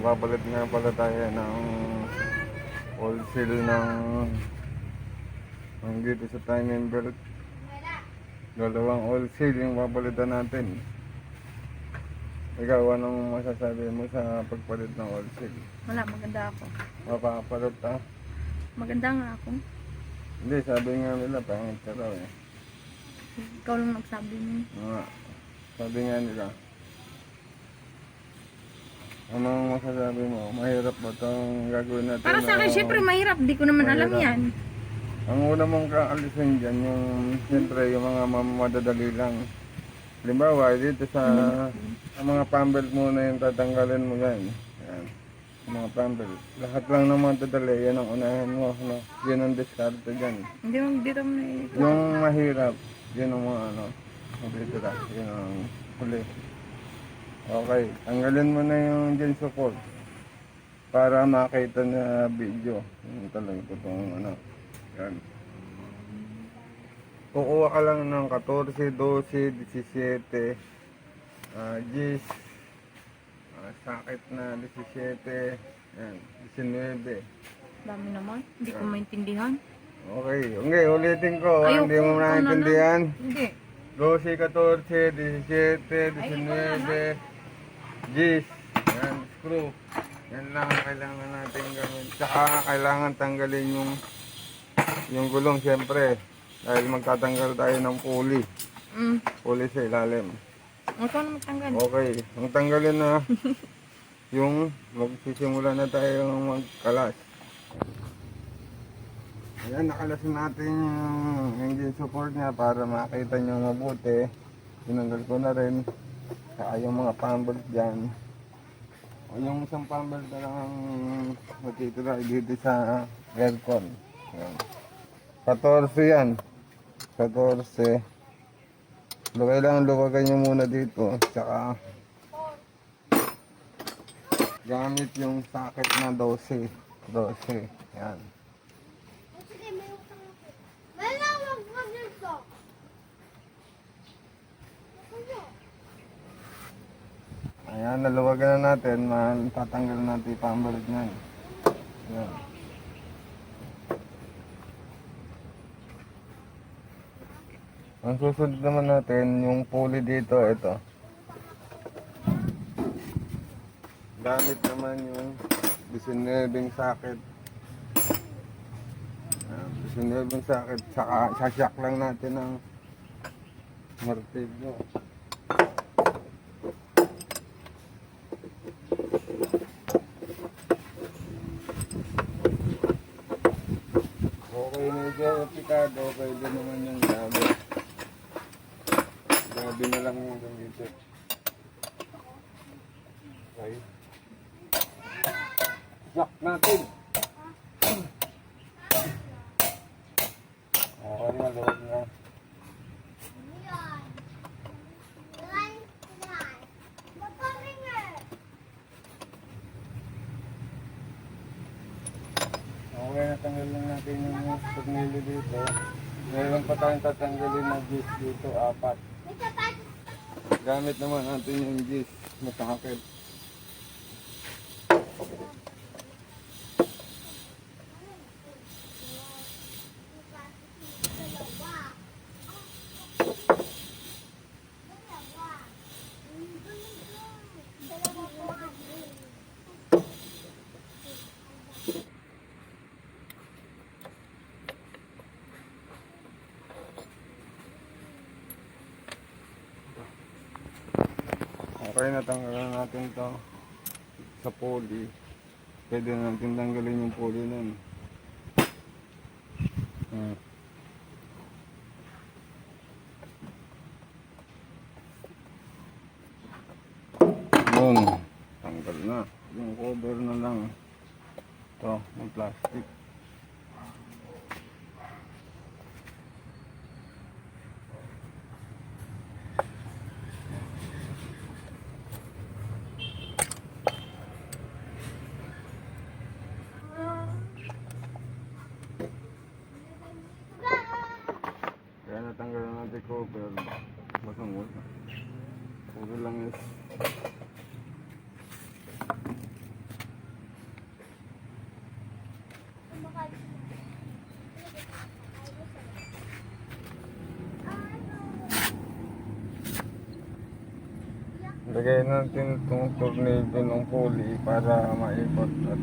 magpapalit nga pala tayo ng seal ng ang dito sa timing belt. Dalawang seal yung papalitan natin. Ikaw, anong masasabi mo sa pagpalit ng seal? Wala, maganda ako. Mapapalit ah? Maganda nga ako. Hindi, sabi nga nila, pangit ka raw eh. Ikaw lang nagsabi mo. Nga, sabi nga nila. Anong masasabi mo? Mahirap ba itong gagawin natin? Para sa akin, na- syempre mahirap. Di ko naman alam Mahirap. yan. Ang una mong kaalisin dyan, yung siyempre yung mga mam- madadali lang. Halimbawa, dito sa, ang mga pambelt muna yung tatanggalin mo yan. Yan. Ang mga pambelt. Lahat lang ng mga dadali, yan ang unahin mo. No? Yan ang diskarte dyan. Hindi mo, dito ito. Yung mahirap, yun ang mga ano, dito lang, yun ang huli. Okay, tanggalin mo na yung gen support para makita na video. Yung talaga totoong ano. Yan. Kukuha ka lang ng 14, 12, 17, ah, G's, ah, sakit na 17, yan, 19. Dami naman. Hindi ko maintindihan. Okay, okay, ulitin ko. Ayoko, Hindi mo naintindihan. Hindi. 12, 14, 17, 19, G's, yan, screw. Yan lang ang kailangan natin gawin. Tsaka kailangan tanggalin yung yung gulong siyempre. Dahil magtatanggal tayo ng pulley. Mm. Pulley sa ilalim. Ikaw na magtanggal. Okay, ang tanggalin na yung magsisimula na tayo magkalas. Ayan, nakalas natin yung engine support niya para makita nyo mabuti. Tinanggal ko na rin. Saka yung mga pambelt dyan. O yung isang pambelt na lang ang matitira dito sa aircon. Ayan. 14 yan. 14. So, kailangan luwagan nyo muna dito. Tsaka gamit yung socket na 12. 12. Yan. Ayan, naluwagan na natin. Matatanggal natin yung pambalot niyan. Yan. Ang susunod naman natin, yung pulley dito, ito. Gamit naman yung 19 socket. Ayan, 19 socket. Saka sasyak lang natin ng martilyo. Okay, medyo pikado. Pwede naman yung gabi. Gabi na lang yung gamitin. Okay. Yak natin. Okay loob na. Okay, natanggal lang natin tornilyo dito. Meron pa tayong tatanggalin na juice dito, apat. Gamit naman natin yung juice, masakit. Okay, natanggalan natin to sa poly. Pwede na natin tanggalin yung poly nun. Hmm. Lagay natin itong tornado ng pulley para maipot at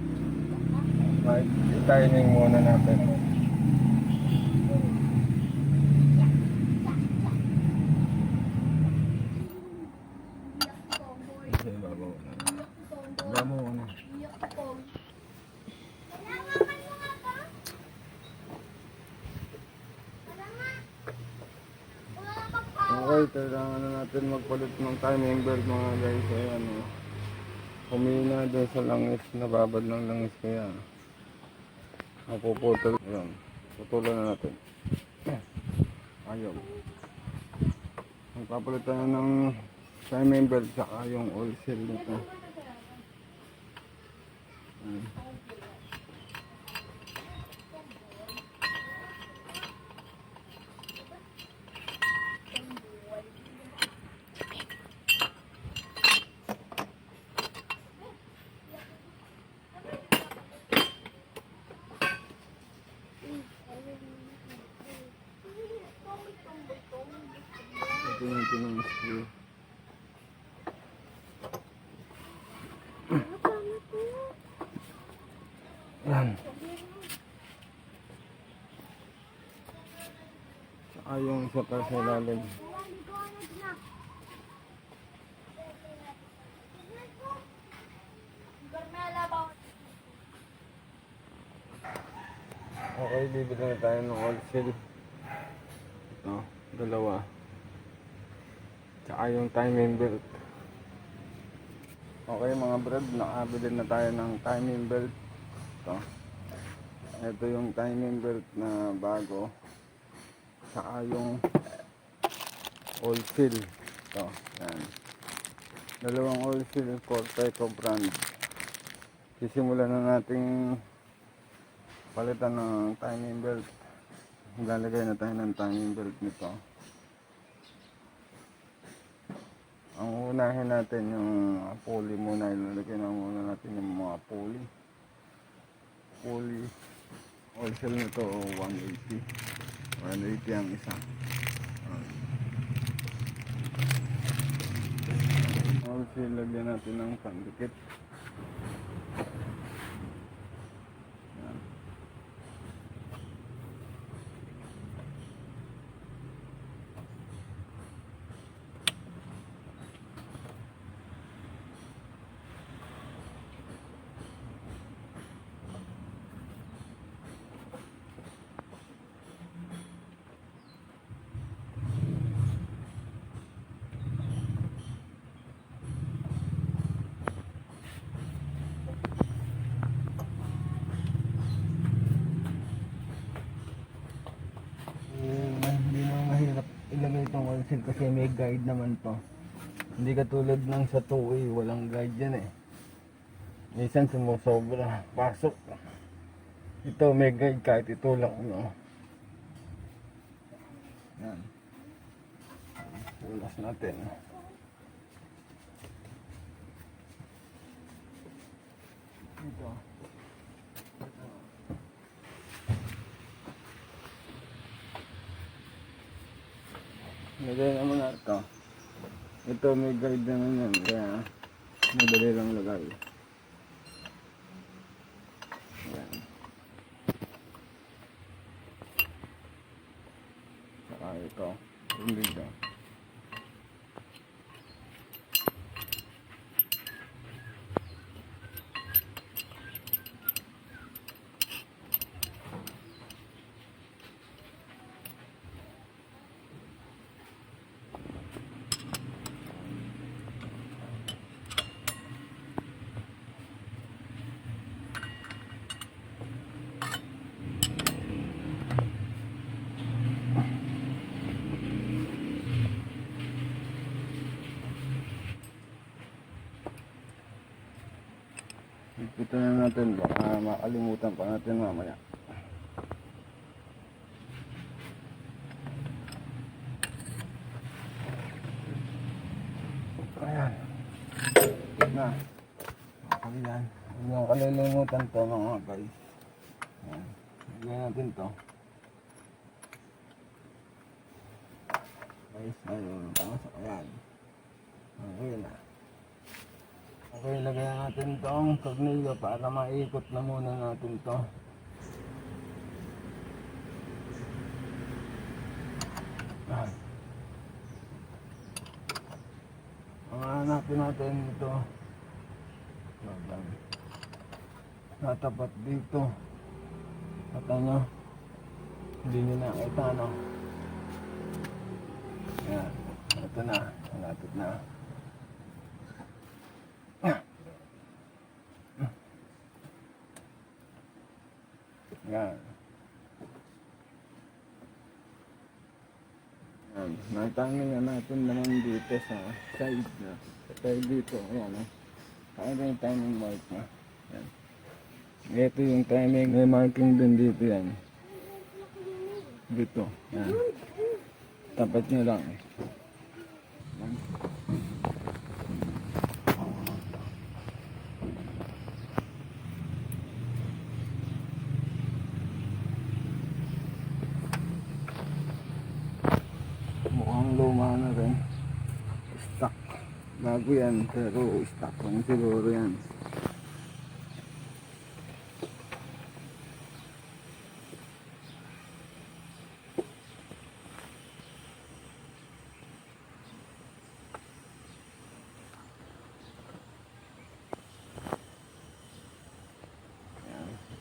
ma-timing muna natin. Bravo. Bravo. Bravo. Bravo. Okay, kailangan na natin magpalit ng timing belt mga guys. Ayan o. Humina doon sa langis, nababad ng langis kaya. Mapuputol. Ayan. Putulan na natin. Ayaw. Magpapalit tayo ng timing belt saka yung oil seal nito. Ayan. Ito yung tinong screw. Yan. Saka yung isa pa sa ilalim. Okay, bibili na tayo ng oil seal. Ito, dalawa. Tsaka yung timing belt. Okay mga brad, nakabili na tayo ng timing belt. Ito. Ito yung timing belt na bago. Tsaka yung oil seal. Ito, yan. Dalawang oil seal for Teco brand. Sisimulan na nating palitan ng timing belt. Lalagay na tayo ng timing belt nito. Ang unahin natin yung pulley muna. Ilalagay na muna natin yung mga pulley. Pulley. Wholesale nito 180. 180 ang isa. Wholesale lagyan natin ng pandikit. Yan. Eh, hindi na mahirap oil kasi may guide naman to. Hindi katulad ng sa 2A, walang guide yan eh. Minsan sumusobra, pasok. Ito may guide kahit itulak mo. Yan. Pulas natin. Ito. Lagay na muna ito. Ito may guide naman yan. Kaya madali lang lagay. Yan. Saka ito. Yung dito. Ito na natin. Baka makalimutan pa natin mamaya. Ayan. Na. Yan. Huwag nyo kalilimutan to mga guys. Ayan. Lagyan natin to. Guys, ayun. Ayan. Okay na. Okay, lagyan natin tong tornilyo para maikot na muna natin to. Hanapin natin ito. Natapat dito. Kata nyo. Hindi nyo nakita, no? Yan. Ito na. Malapit na. Yan. Natangin na natin naman dito sa side na. Tayo dito. Ayan. Oh. Kaya yung timing mark na. Yan. Ito yung timing. May marking din dito yan. Dito. Yan. Tapat nyo lang. Yan. Mukhang luma na rin. Stock. Bago yan, pero stock lang siguro yan.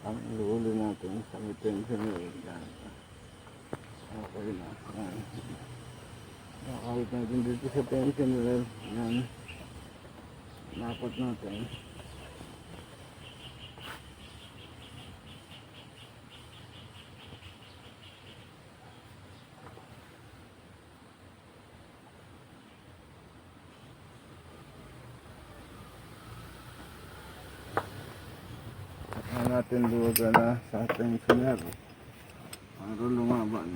Ang lulo natin sa retention yan. Okay na. Nakakawit natin dito sa tension level. Yan. Napot natin. Natin luwaga na sa tensioner. Para lumaban.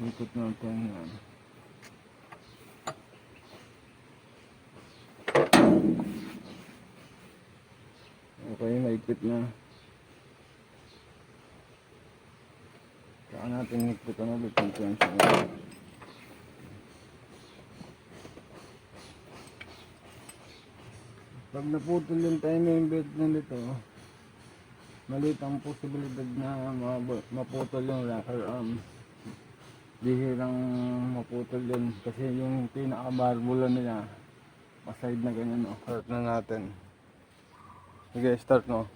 Ikot natin yan. Okay, maikot na. Saka natin ikutan ulit yung tension. Pag naputol yung timing belt na nito, maliit ang posibilidad na maputol yung rocker arm. Bihirang maputol yun kasi yung pinaka-barbula nila, paside na ganyan. Oh. Start na natin. Sige, start no.